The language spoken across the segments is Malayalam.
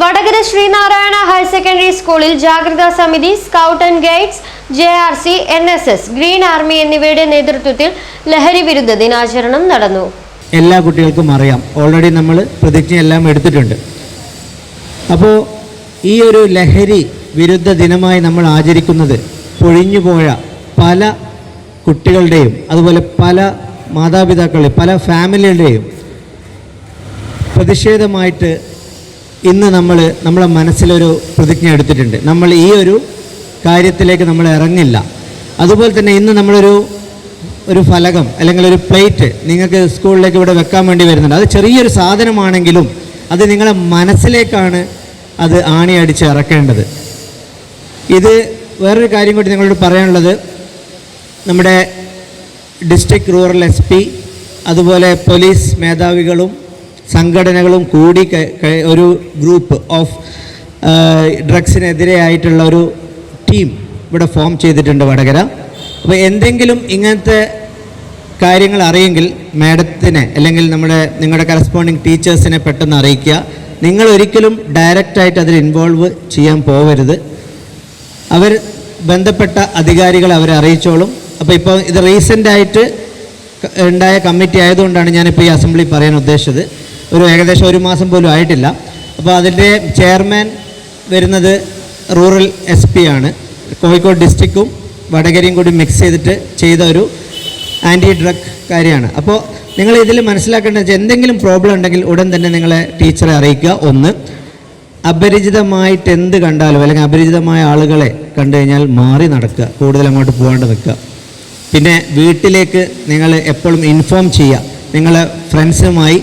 വടകര ശ്രീനാരായണ ഹയർ സെക്കൻഡറി സ്കൂളിൽ ജാഗ്രതാ സമിതി scout and guides J R C N S S green army എന്നിവയുടെ നേതൃത്വത്തിൽ ലഹരി വിരുദ്ധ ദിനാചരണം നടന്നു. എല്ലാ കുട്ടികൾക്കും അറിയാം. ഓൾറെഡി നമ്മൾ പ്രതിജ്ഞ എല്ലാം എടുത്തിട്ടുണ്ട്. അപ്പോൾ ഈ ഒരു ലഹരി വിരുദ്ധ ദിനമായി നമ്മൾ ആചരിക്കുന്നത് പൊഴിഞ്ഞുപോയ പല കുട്ടികളുടെയും അതുപോലെ പല മാതാപിതാക്കളുടെയും പല ഫാമിലികളുടെയും പ്രതിഷേധമായിട്ട് ഇന്ന് നമ്മൾ നമ്മളെ മനസ്സിലൊരു പ്രതിജ്ഞ എടുത്തിട്ടുണ്ട്. നമ്മൾ ഈ ഒരു കാര്യത്തിലേക്ക് നമ്മൾ ഇറങ്ങില്ല. അതുപോലെ തന്നെ ഇന്ന് നമ്മളൊരു ഒരു ഫലകം അല്ലെങ്കിൽ ഒരു പ്ലേറ്റ് നിങ്ങൾക്ക് സ്കൂളിലേക്ക് ഇവിടെ വെക്കാൻ വേണ്ടി വരുന്നുണ്ട്. അത് ചെറിയൊരു സാധനമാണെങ്കിലും അത് നിങ്ങളെ മനസ്സിലേക്കാണ് അത് ആണി അടിച്ച് ഇറക്കേണ്ടത്. ഇത് വേറൊരു കാര്യം കൂടി നിങ്ങളോട് പറയാനുള്ളത്. നമ്മുടെ ഡിസ്ട്രിക്ട് റൂറൽ എസ് അതുപോലെ പോലീസ് മേധാവികളും സംഘടനകളും കൂടി ഒരു ഗ്രൂപ്പ് ഓഫ് ഡ്രഗ്സിനെതിരെയായിട്ടുള്ള ഒരു ടീം ഇവിടെ ഫോം ചെയ്തിട്ടുണ്ട് വടകര. അപ്പോൾ എന്തെങ്കിലും ഇങ്ങനത്തെ കാര്യങ്ങൾ അറിയെങ്കിൽ മാഡത്തിനെ അല്ലെങ്കിൽ നമ്മുടെ നിങ്ങളുടെ കറസ്പോണ്ടിങ് ടീച്ചേഴ്സിനെ പെട്ടെന്ന് അറിയിക്കുക. നിങ്ങൾ ഒരിക്കലും ഡയറക്റ്റായിട്ട് അതിൽ ഇൻവോൾവ് ചെയ്യാൻ പോവരുത് അവർ ബന്ധപ്പെട്ട അധികാരികൾ അവരെ അറിയിച്ചോളും. അപ്പോൾ ഇപ്പോൾ ഇത് റീസെന്റായിട്ട് ഉണ്ടായ കമ്മിറ്റി ആയതുകൊണ്ടാണ് ഞാനിപ്പോൾ ഈ അസംബ്ലി പറയാൻ ഉദ്ദേശിച്ചത്. ഒരു ഏകദേശം ഒരു മാസം പോലും ആയിട്ടില്ല. അപ്പോൾ അതിന്റെ ചെയർമാൻ വരുന്നത് റൂറൽ എസ് പി ആണ്. കോഴിക്കോട് ഡിസ്ട്രിക്റ്റും വടകരയും കൂടി മിക്സ് ചെയ്തിട്ട് ചെയ്ത ഒരു ആന്റി ഡ്രഗ് കാര്യമാണ്. അപ്പോൾ നിങ്ങൾ ഇതിൽ മനസ്സിലാക്കേണ്ടത് എന്തെങ്കിലും പ്രോബ്ലം ഉണ്ടെങ്കിൽ ഉടൻ തന്നെ നിങ്ങളെ ടീച്ചറെ അറിയിക്കുക. ഒന്ന് അപരിചിതമായിട്ട് എന്ത് കണ്ടാലും അല്ലെങ്കിൽ അപരിചിതമായ ആളുകളെ കണ്ടു കഴിഞ്ഞാൽ മാറി നടക്കുക. കൂടുതൽ അങ്ങോട്ട് പോകാണ്ട് നിൽക്കുക. പിന്നെ വീട്ടിലേക്ക് നിങ്ങൾ എപ്പോഴും ഇൻഫോം ചെയ്യുക. നിങ്ങളെ ഫ്രണ്ട്സുമായി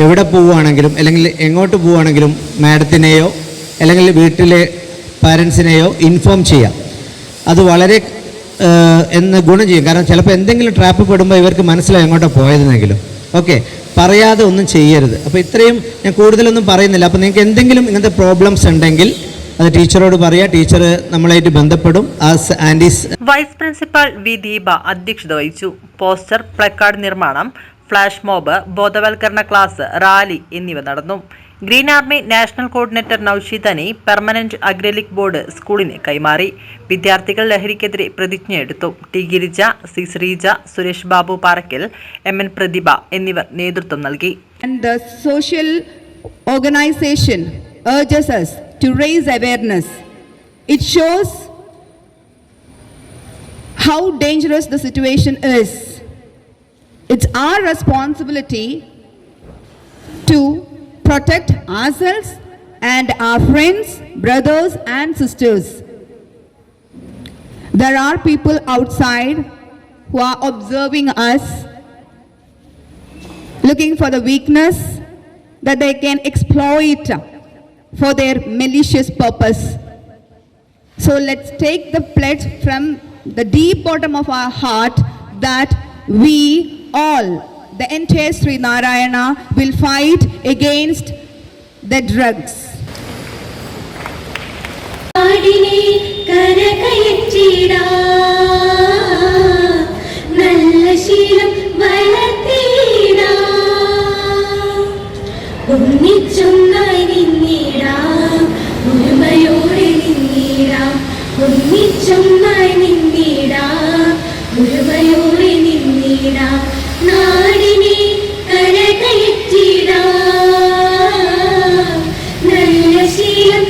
എവിടെ പോവുകയാണെങ്കിലും അല്ലെങ്കിൽ എങ്ങോട്ട് പോവുകയാണെങ്കിലും മാഡത്തിനെയോ അല്ലെങ്കിൽ വീട്ടിലെ പാരൻസിനെയോ ഇൻഫോം ചെയ്യാം. അത് വളരെ എന്ന് ഗുണം ചെയ്യും. കാരണം ചിലപ്പോൾ എന്തെങ്കിലും ട്രാപ്പ് പെടുമ്പോൾ ഇവർക്ക് മനസ്സിലായി എങ്ങോട്ടാണ് പോയതെന്നെങ്കിലും. ഓക്കെ. പറയാതെ ഒന്നും ചെയ്യരുത്. അപ്പോൾ ഇത്രയും ഞാൻ കൂടുതലൊന്നും പറയുന്നില്ല. അപ്പോൾ നിങ്ങൾക്ക് എന്തെങ്കിലും ഇങ്ങനത്തെ പ്രോബ്ലംസ് ഉണ്ടെങ്കിൽ അത് ടീച്ചറോട് പറയാം. ടീച്ചർ നമ്മളായിട്ട് ബന്ധപ്പെടും. ആന്റീസ് വൈസ് പ്രിൻസിപ്പാൾ വി ദീപ അധ്യക്ഷത വഹിച്ചു. പോസ്റ്റർ പ്ലക്കാർഡ് നിർമ്മാണം. ഫ്ലാഷ് മോബ് ബോധവൽക്കരണ ക്ലാസ് റാലി എന്നിവ നടന്നു green army national coordinator Noushid Ani permanent acrylic board സ്കൂളിന് കൈമാറി വിദ്യാർത്ഥികൾ ലഹരിക്കെതിരെ പ്രതിജ്ഞയെടുത്തു T Girija C Sreeja Suresh Babu Parakkal M N Prathibha എന്നിവർ നേതൃത്വം നൽകി social organisation urges us to raise awareness. It shows how dangerous. It's our responsibility to protect ourselves and our friends, brothers, and sisters. There are people outside who are observing us looking for the weakness that they can exploit for their malicious purpose. So let's take the pledge from the deep bottom of our heart that we all, the entire Sri Narayana, will fight against the drugs. നല്ല ശീലം വളർത്തിടാ ഒന്നിച്ചൊന്നായി നിന്നിടാം ഒരുമയോടെ നിന്നിടാം. ഒന്നിച്ചൊന്നായി നിന്നിടാം ഒരുമയോടെ നിന്നിടാം. ശീലം